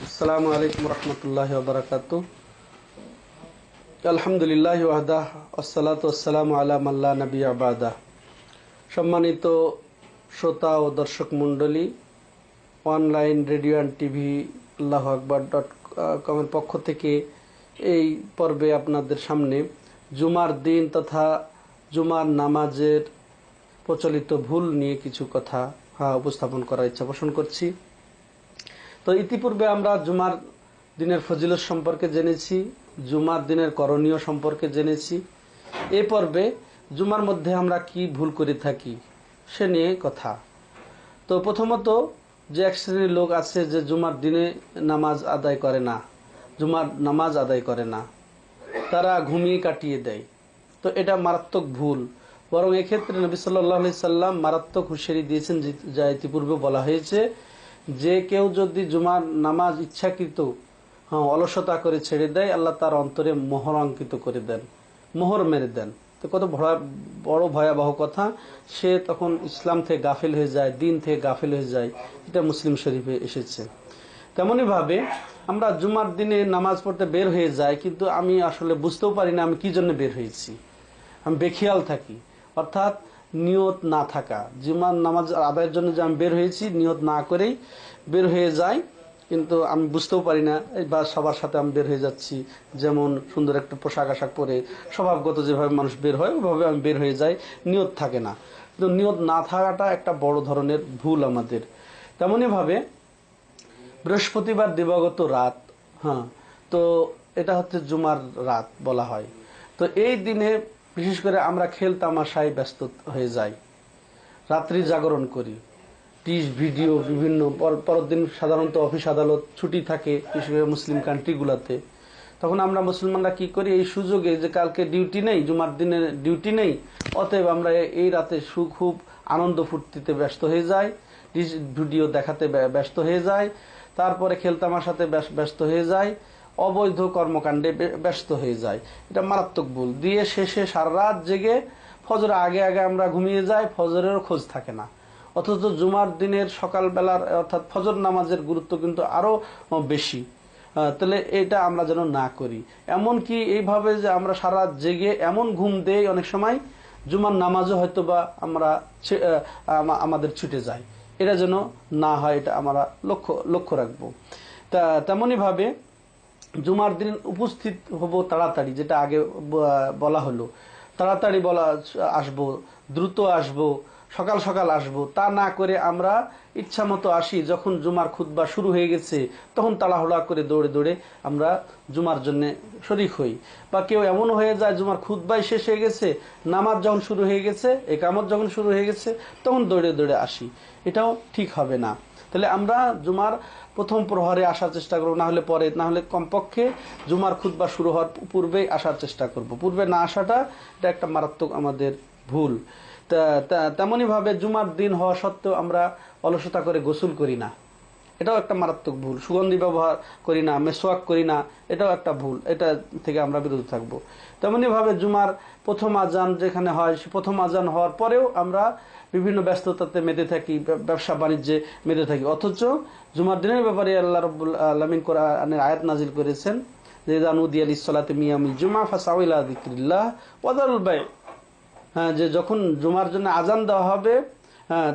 আসসালামু আলাইকুম রহমতুল্লাহ বারাকাতু আলহামদুলিল্লাহ ওয়াহদাহ আসসালাতু আসসালামু আলা মাল্লা নবী আবাদা সম্মানিত শ্রোতা ও দর্শক মণ্ডলী অনলাইন রেডিও অ্যান্ড টিভি আল্লাহ আকবর ডট কমের পক্ষ থেকে এই পর্বে আপনাদের সামনে জুমার দিন তথা জুমার নামাজের প্রচলিত ভুল নিয়ে কিছু কথা উপস্থাপন করার ইচ্ছা পোষণ করছি। তো ইতিপূর্বে আমরা জুমার দিনের ফজিলত সম্পর্কে জেনেছি, জুমার দিনের করণীয় সম্পর্কে জেনেছি। এ পর্বে জুমার মধ্যে আমরা কি ভুল করে থাকি সে নিয়ে কথা। তো প্রথমত যে এক শ্রেণির লোক আছে যে জুমার দিনে নামাজ আদায় করে না, জুমার নামাজ আদায় করে না, তারা ঘুমিয়ে কাটিয়ে দেয়। তো এটা মারাত্মক ভুল। বরং এক্ষেত্রে নবী সাল্লাহ সাল্লাম মারাত্মক হুঁশিয়ারি দিয়েছেন, যে- ইতিপূর্বে বলা হয়েছে, যে কেউ যদি জুমার নামাজ ইচ্ছাকৃত হ্যাঁ অলসতা করে ছেড়ে দেয়, আল্লাহ তার অন্তরে মোহর অঙ্কিত করে দেন, মোহর মেরে দেন। তো কত বড় ভয়াবহ কথা। সে তখন ইসলাম থেকে গাফিল হয়ে যায়, দিন থেকে গাফিল হয়ে যায়, এটা মুসলিম শরীফে এসেছে। তেমনই ভাবে আমরা জুমার দিনে নামাজ পড়তে বের হয়ে যাই, কিন্তু আমি আসলে বুঝতেও পারি না আমি কি জন্য বের হয়েছি। আমি বেখিয়াল থাকি। অর্থাৎ নিয়ত না থাকা। জুমার নামাজ আদায়ের জন্য যে আমি বের হয়েছি, নিয়ত না করেই বের হয়ে যাই, কিন্তু আমি বুঝতেও পারি না বা সবার সাথে আমি বের হয়ে যাচ্ছি। যেমন সুন্দর একটা পোশাক আশাক পরে স্বভাবগত যেভাবে মানুষ বের হয়, ওইভাবে আমি বের হয়ে যাই, নিয়ত থাকে না। কিন্তু নিয়ত না থাকাটা একটা বড় ধরনের ভুল আমাদের। তেমনইভাবে বৃহস্পতিবার দিবাগত রাত হ্যাঁ তো এটা হচ্ছে জুমার রাত বলা হয়। তো এই দিনে বিশেষ করে আমরা খেল তামাশায় ব্যস্ত হয়ে যাই। রাত্রি জাগরণ করি। টিস, ভিডিও, বিভিন্ন পর- পরের দিন সাধারণত অফিস আদালত ছুটি থাকে, বিশেষ করে মুসলিম কান্ট্রিগুলোতে। তখন আমরা মুসলমানরা কি করি? এই সুযোগে যে কালকে ডিউটি নেই, জুমার দিনে ডিউটি নেই, অতএব আমরা এই রাতে খুব আনন্দ ফুর্তিতে ব্যস্ত হয়ে যাই ভিডিও দেখাতে ব্য- ব্যস্ত হয়ে যায় তারপরে খেলতামাশাতে ব্যস- ব্যস্ত হয়ে যায় অবৈধ কর্মকাণ্ডে ব্যস্ত হয়ে যায়। এটা মারাত্মক ভুল। দিয়ে শেষে সারা রাত জেগে ফজর আগে আগে আমরা ঘুমিয়ে যাই, ফজরেরও খোঁজ থাকে না। অথচ জুমার দিনের সকালবেলার, অর্থাৎ ফজর নামাজের গুরুত্ব কিন্তু আরও বেশি। তাহলে এটা আমরা যেন না করি। এমন কি এইভাবে যে আমরা সারা জেগে এমন ঘুম দেই অনেক সময়, জুমার নামাজও হয়তো বা আমরা আমাদের ছুটে যায়। এটা যেন না হয়, এটা আমরা লক্ষ্য লক্ষ্য রাখব। তা, তেমনই ভাবে জুমার দিন উপস্থিত হব তাড়াতাড়ি, যেটা আগে বলা হলো। তাড়াতাড়ি বলা আসব, দ্রুত আসব, সকাল সকাল আসব। তা না করে আমরা ইচ্ছা মতো আসি, যখন জুমার খুতবা শুরু হয়ে গেছে, তখন তাড়াহুড়া করে দৌড়ে দৌড়ে আমরা জুমার জন্য শরিক হই। বা কেউ এমন হয়ে যায়, জুমার খুতবাই শেষ হয়ে গেছে, নামাজ যখন শুরু হয়ে গেছে, একামত যখন শুরু হয়ে গেছে, তখন দৌড়ে দৌড়ে আসি। এটাও ঠিক হবে না। তাহলে আমরা জুমার প্রথম প্রহরে আসার চেষ্টা করব, না হলে পরে, না হলে কমপক্ষে জুমার খুদ্ শুরু হওয়ার পূর্বেই আসার চেষ্টা করব। পূর্বে না আসাটা, এটা একটা মারাত্মক আমাদের ভুল। তেমনইভাবে জুমার দিন হওয়া সত্ত্বেও আমরা অলসতা করে গোসল করি না। এটাও একটা মারাত্মক ভুল। সুগন্ধি ব্যবহার করি না, মেসোয়াক করি না, এটাও একটা ভুল। এটা থেকে আমরা বিরত থাকব। তেমনিভাবে জুমার প্রথম আজান যেখানে হয়, সে প্রথম আজান হওয়ার পরেও আমরা বিভিন্ন ব্যস্ততাতে মেতে থাকি ব্যবসা বাণিজ্যে মেতে থাকি। অথচ জুমার দিনের ব্যাপারে আল্লাহ রব্বুল আলমিন আয়াত নাজিল করেছেন, যে জানুদি আলী সালাতে মিয়ামিল জুমা ফাসাউলা দিক্রিল্লাহ ওয়াদারুল বাই। হ্যাঁ যে যখন জুমার জন্য আজান দেওয়া হবে হ্যাঁ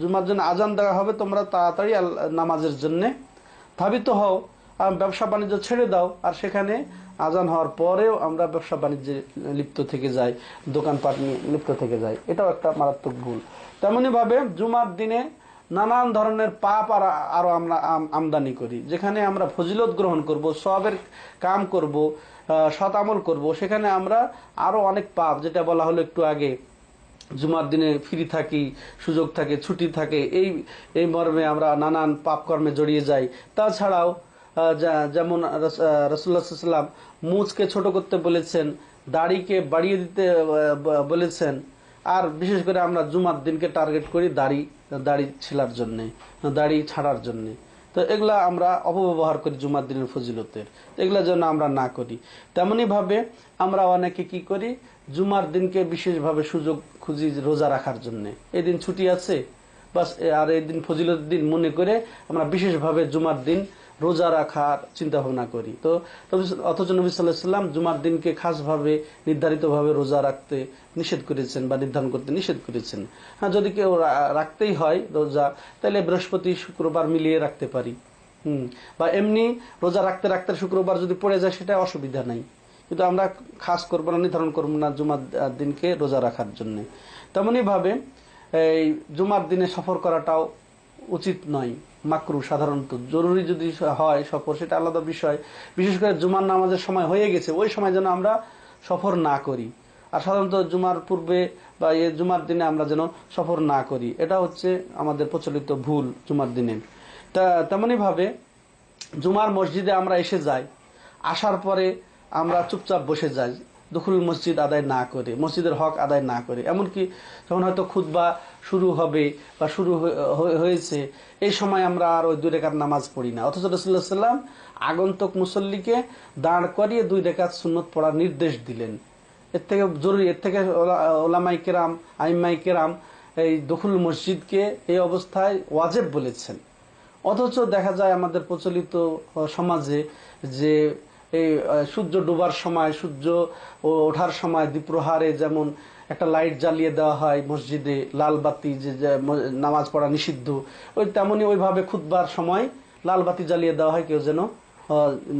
জুমার জন্য আজান দেওয়া হবে, তোমরা তাড়াতাড়ি নামাজের জন্য ধাবিত হও ব্যবসা বাণিজ্য ছেড়ে দাও, আর সেখানে আজান হওয়ার পরেও আমরা ব্যবসা বাণিজ্যে লিপ্ত থেকে যাই, দোকানপাট নিয়ে লিপ্ত থেকে যাই, এটাও একটা মারাত্মক ভুল। তেমনি ভাবে জুমার দিনে নানান ধরনের পাপ আর আরও আমরা আমদানি করি, যেখানে আমরা ফজিলত গ্রহণ করব সবের কাম করব সৎ করব, সেখানে আমরা আরও অনেক পাপ, যেটা বলা হলো একটু আগে জুমার দিনে ফ্রি থাকি, সুযোগ থাকে, ছুটি থাকে, এই এই মর্মে আমরা নানান পাপ কর্মে জড়িয়ে যাই। তাছাড়াও যেমন রসুল্লাহ সাল্লাম মুজকে ছোট করতে বলেছেন, দাড়িকে বাড়িয়ে দিতে বলেছেন। আর বিশেষ করে আমরা জুমার দিনকে টার্গেট করি দাড়ি দাড়ি ছিলার জন্যে, দাড়ি ছাড়ার জন্যে। তো এগুলা আমরা অপব্যবহার করি জুমার দিনের ফজিলতের। এগুলা যেন আমরা না করি। তেমনি ভাবে আমরা অনেকে কি করি? জুমার দিনকে বিশেষভাবে সুযোগ খুঁজি রোজা রাখার জন্য। এই দিন ছুটি আছে, বাস, আর এই দিন ফজিলত দিন মনে করে আমরা বিশেষভাবে জুমার দিন রোজা রাখার চিন্তা ভাবনা করি। তো অথচ নবী সাল্লাহ সাল্লাম জুমার দিনকে খাসভাবে, নির্ধারিতভাবে রোজা রাখতে নিষেধ করেছেন বা নির্ধারণ করতে নিষেধ করেছেন। হ্যাঁ যদি কেউ রাখতেই হয় রোজা, তাহলে বৃহস্পতি, শুক্রবার মিলিয়ে রাখতে পারি। হুম, বা এমনি রোজা রাখতে রাখতে শুক্রবার যদি পড়ে যায়, সেটা অসুবিধা নাই। কিন্তু আমরা খাস করব না, নির্ধারণ করব না জুমার দিনকে রোজা রাখার জন্য। তেমনই ভাবে এই জুমার দিনে সফর করাটাও উচিত নয়, মাকরু সাধারণত। জরুরি যদি হয় সফর, সেটা আলাদা বিষয়। বিশেষ করে জুমার নামাজের সময় হয়ে গেছে, ওই সময় যেন আমরা সফর না করি। আর সাধারণত জুমার পূর্বে বা এ জুমার দিনে আমরা যেন সফর না করি, এটা হচ্ছে আমাদের প্রচলিত ভুল জুমার দিনে। তা, তেমনি ভাবে জুমার মসজিদে আমরা এসে যাই, আসার পরে আমরা চুপচাপ বসে যাই, দখুল মসজিদ আদায় না করে, মসজিদের হক আদায় না করে। এমনকি যখন হয়তো খুতবা শুরু হবে বা শুরু হয়ে- হয়ে- হয়েছে, এই সময় আমরা আর ওই দুই রেখার নামাজ পড়ি না। অথচ রসুল্লাহ সাল্লাম আগন্তক মুসল্লিকে দাঁড় করিয়ে দুই রেখাত সুন্নত পড়ার নির্দেশ দিলেন। এর থেকে জরুরি, এর থেকে ওলা- ওলামাই কেরাম আইমাই কেরাম এই দখুল মসজিদকে এই অবস্থায় ওয়াজেব বলেছেন। অথচ দেখা যায় আমাদের প্রচলিত সমাজে যে এই সূর্য ডোবার সময়, সূর্য ওঠার সময় দ্বীপ্রহারে যেমন একটা লাইট জ্বালিয়ে দেওয়া হয় মসজিদে, লাল বাতি যে নামাজ পড়া নিষিদ্ধ, ওই তেমনি ওইভাবে খুতবার সময় লাল বাতি জ্বালিয়ে দেওয়া হয় কেউ যেন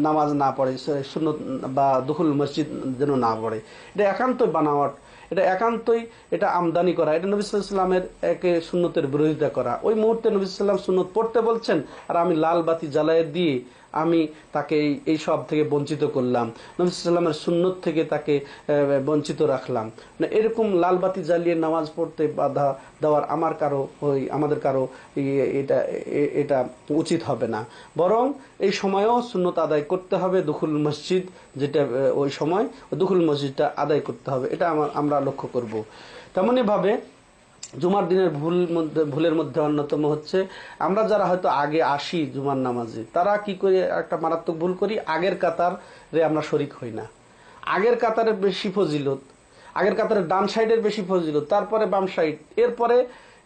নামাজ না পড়ে শূন্য বা দখুল মসজিদ যেন না পড়ে। এটা একান্তই বানাওয়াট, এটা একান্তই এটা আমদানি করা, এটা নবী সাল্লামের একে সুন্নতের বিরোধিতা করা। ওই মুহূর্তে নবী সাল্লাম সুন্নত পড়তে বলছেন, আর আমি লাল বাতি জ্বালায় দিয়ে আমি তাকে এই- সব থেকে বঞ্চিত করলাম। নবী সাল্লামের সুন্নত থেকে তাকে বঞ্চিত রাখলাম। এরকম লালবাতি জ্বালিয়ে নামাজ পড়তে বাধা দেওয়ার আমার কারও, ওই, আমাদের কারও এটা এটা উচিত হবে না। বরং এই সময়েও সুন্নত আদায় করতে হবে দুখুল মসজিদ যেটা ওই সময়, দুখুল মসজিদটা আদায় করতে হবে। এটা আমার লক্ষ্য করব। তেমনই ভাবে জুমার দিনের ভুল মধ্যে ভুলের মধ্যে অন্যতম হচ্ছে, আমরা যারা হয়তো আগে আসি জুমার নামাজে, তারা কি করে একটা মারাত্মক ভুল করি? আগের কাতারে আমরা শরিক হই না। আগের কাতারের বেশি ফজিলত, আগের কাতারের ডান সাইডের বেশি ফজিলত, তারপরে বাম সাইড, এরপরে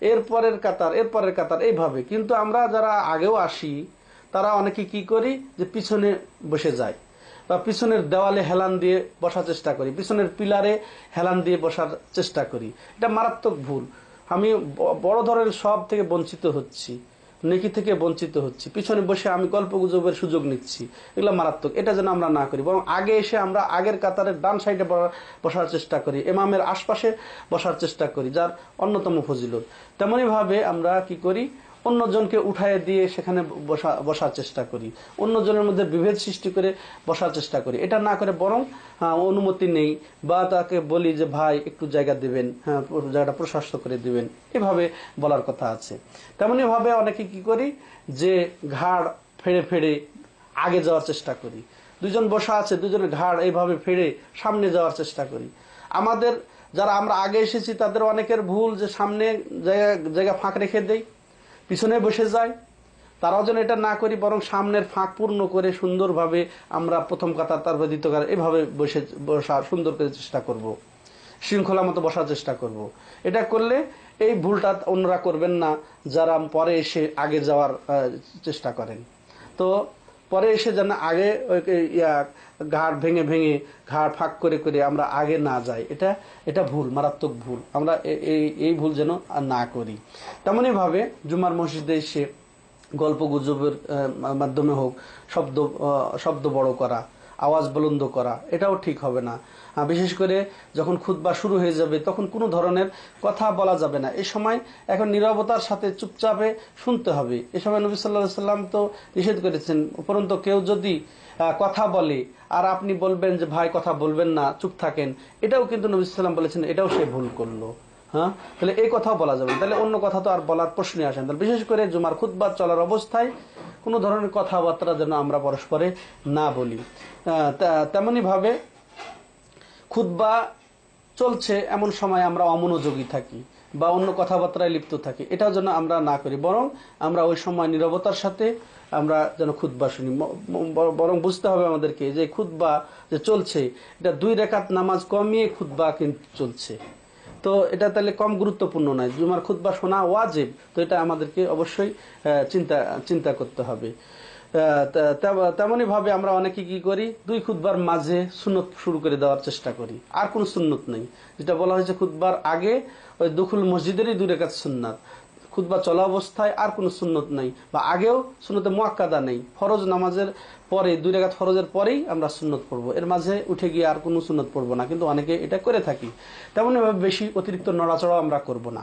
এরপরের কাতার এরপরের কাতার, এইভাবে। কিন্তু আমরা যারা আগেও আসি, তারা অনেকে কি করি? যে পিছনে বসে যায় বা পিছনের দেওয়ালে হেলান দিয়ে বসার চেষ্টা করি, পিছনের পিলারে হেলান দিয়ে বসার চেষ্টা করি। এটা মারাত্মক ভুল। আমি বড় ধরনের সব থেকে বঞ্চিত হচ্ছি। নেকি থেকে বঞ্চিত হচ্ছি। পিছনে বসে আমি গল্প গুজবের সুযোগ নিচ্ছি। এগুলো মারাত্মক। এটা যেন আমরা না করি। বরং আগে এসে আমরা আগের কাতারের ডান সাইডে বসা- বসার চেষ্টা করি। এমামের আশপাশে বসার চেষ্টা করি, যার অন্যতম ফজিলত। তেমনইভাবে আমরা কি করি? অন্যজনকে উঠায় দিয়ে সেখানে বসা, বসার চেষ্টা করি। অন্যজনের মধ্যে বিভেদ সৃষ্টি করে বসার চেষ্টা করি। এটা না করে বরং অনুমতি নেই বা তাকে বলি যে, ভাই, একটু জায়গা দেবেন হ্যাঁ জায়গাটা প্রশস্ত করে দিবেন। এভাবে বলার কথা আছে। তেমনি ভাবে অনেকে কি করি যে, ঘাড় ফেড়ে ফেড়ে আগে যাওয়ার চেষ্টা করি। দুজন বসা আছে, দুজনের ঘাড় এইভাবে ফেড়ে সামনে যাওয়ার চেষ্টা করি। আমাদের, যারা আমরা আগে এসেছি, তাদের অনেকের ভুল যে সামনে জায়গা জায়গা ফাঁক রেখে দেই। পিছনে বসে যায় তারাও যেন এটা না করি, বরং সামনের ফাঁক পূর্ণ করে সুন্দরভাবে আমরা প্রথম কাতার তারপর দ্বিতীয় এভাবে বসে, বসা, সুন্দর করে চেষ্টা করব। শৃঙ্খলা মতো বসার চেষ্টা করব। এটা করলে এই ভুলটা অন্যরা করবেন না, যারা পরে এসে আগে যাওয়ার চেষ্টা করেন তো পরে এসে যেন আগে ইয়া ঘাড় ভেঙে ভেঙে ঘাড় ফাঁক করে করে আমরা আগে না যাই, এটা এটা ভুল, মারাত্মক ভুল। আমরা এই এই ভুল যেন না করি। তেমনইভাবে জুমার মসজিদে এসে গল্প গুজবের মাধ্যমে হোক, শব্দ শব্দ বড় করা আওয়াজ বুলন্দ করা, এটাও ঠিক হবে না। বিশেষ করে যখন খুতবা শুরু হয়ে যাবে, তখন কোনো ধরনের কথা বলা যাবে না। এই সময় এখন নিরবতার সাথে চুপচাপে শুনতে হবে। এ সময় নবী সাল্লাহ সাল্লাম তো নিষেধ করেছেন, উপরন্ত কেউ যদি কথা বলে আর আপনি বলবেন যে, ভাই, কথা বলবেন না, চুপ থাকেন, এটাও কিন্তু নবী সাল্লাম বলেছেন, এটাও সে ভুল করল। হ্যাঁ? তাহলে এই কথাও বলা যাবে। তাহলে অন্য কথা তো আর বলার প্রশ্নই আসে না। বিশেষ করে জুমার খুতবা চলার অবস্থায় কোনো ধরনের কথাবার্তা যেন আমরা পরস্পরে না বলি। আহ, তা- খুতবা চলছে এমন সময় আমরা অমনোযোগী থাকি বা অন্য কথাবার্তায় লিপ্ত থাকি। এটাও যেন আমরা না করি। বরং আমরা ওই সময় নিরবতার সাথে আমরা যেন খুদ্া শুনি। বরং বুঝতে হবে আমাদেরকে যে খুদ্া যে চলছে এটা দুই রেখাত নামাজ কমিয়ে খুদ্া কিন্তু চলছে। তো এটা তাহলে কম গুরুত্বপূর্ণ নয়। জুমার খুদ্া শোনা ওয়াজিব, তো এটা আমাদেরকে অবশ্যই চিন্তা চিন্তা করতে হবে। তেমনই ভাবে আমরা অনেকে কি করি, দুই খুদ্বার মাঝে সুন্নত শুরু করে দেওয়ার চেষ্টা করি। আর কোনো সুন্নত নেই। যেটা বলা হয়েছে খুদ্বার আগে ওই দুখুল মসজিদেরই দূরে কাছে সুন্নাত। খুদ্া চলা অবস্থায় আর কোনো সুন্নত নেই বা আগেও সুন্নতে মোয়াক্কাদা নেই। ফরজ নামাজের পরে, দুই রেখাত ফরজের পরেই আমরা সুন্নত পড়ব। এর মাঝে উঠে গিয়ে আর কোনো সুন্নত পড়ব না, কিন্তু অনেকে এটা করে থাকি। তেমনই ভাবে বেশি অতিরিক্ত নড়াচড়াও আমরা করব না।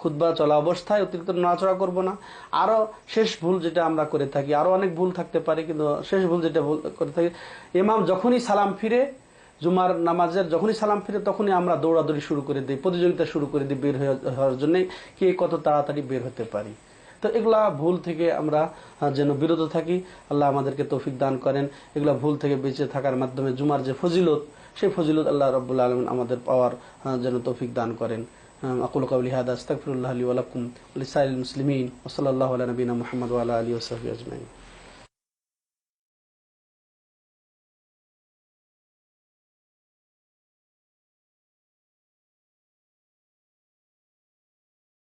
খুদ্া চলা অবস্থায় অতিরিক্ত নড়াচড়া করব না। আরও শেষ ভুল যেটা আমরা করে থাকি আরও অনেক ভুল থাকতে পারে, কিন্তু শেষ ভুল যেটা ভুল করে থাকি এমাম যখনই সালাম ফিরে জুমার নামাজের যখনই সালাম ফিরে তখনই আমরা দৌড়াদৌড়ি শুরু করে দিই, প্রতিযোগিতা শুরু করে দিই বের হওয়ার জন্য কে কত তাড়াতাড়ি বের হতে পারি। তো এগুলা ভুল থেকে আমরা যেন বিরত থাকি, আল্লাহ আমাদেরকে তৌফিক দান করেন। এগুলা ভুল থেকে বেঁচে থাকার মাধ্যমে জুমার যে ফজিলত, সেই ফজিলত আল্লাহ রব্বুল আলমিন আমাদের পাওয়ার যেন তৌফিক দান করেন। আকুল কাবলি হাদা, আস্তাগফিরুল্লাহ লি ওয়া লাকুম, ওয়া লিসাইরিল মুসলিমিন, ওয়া সাল্লাল্লাহু আলা নবিনা মুহাম্মদ আলা সাহবিহি আজমাইন।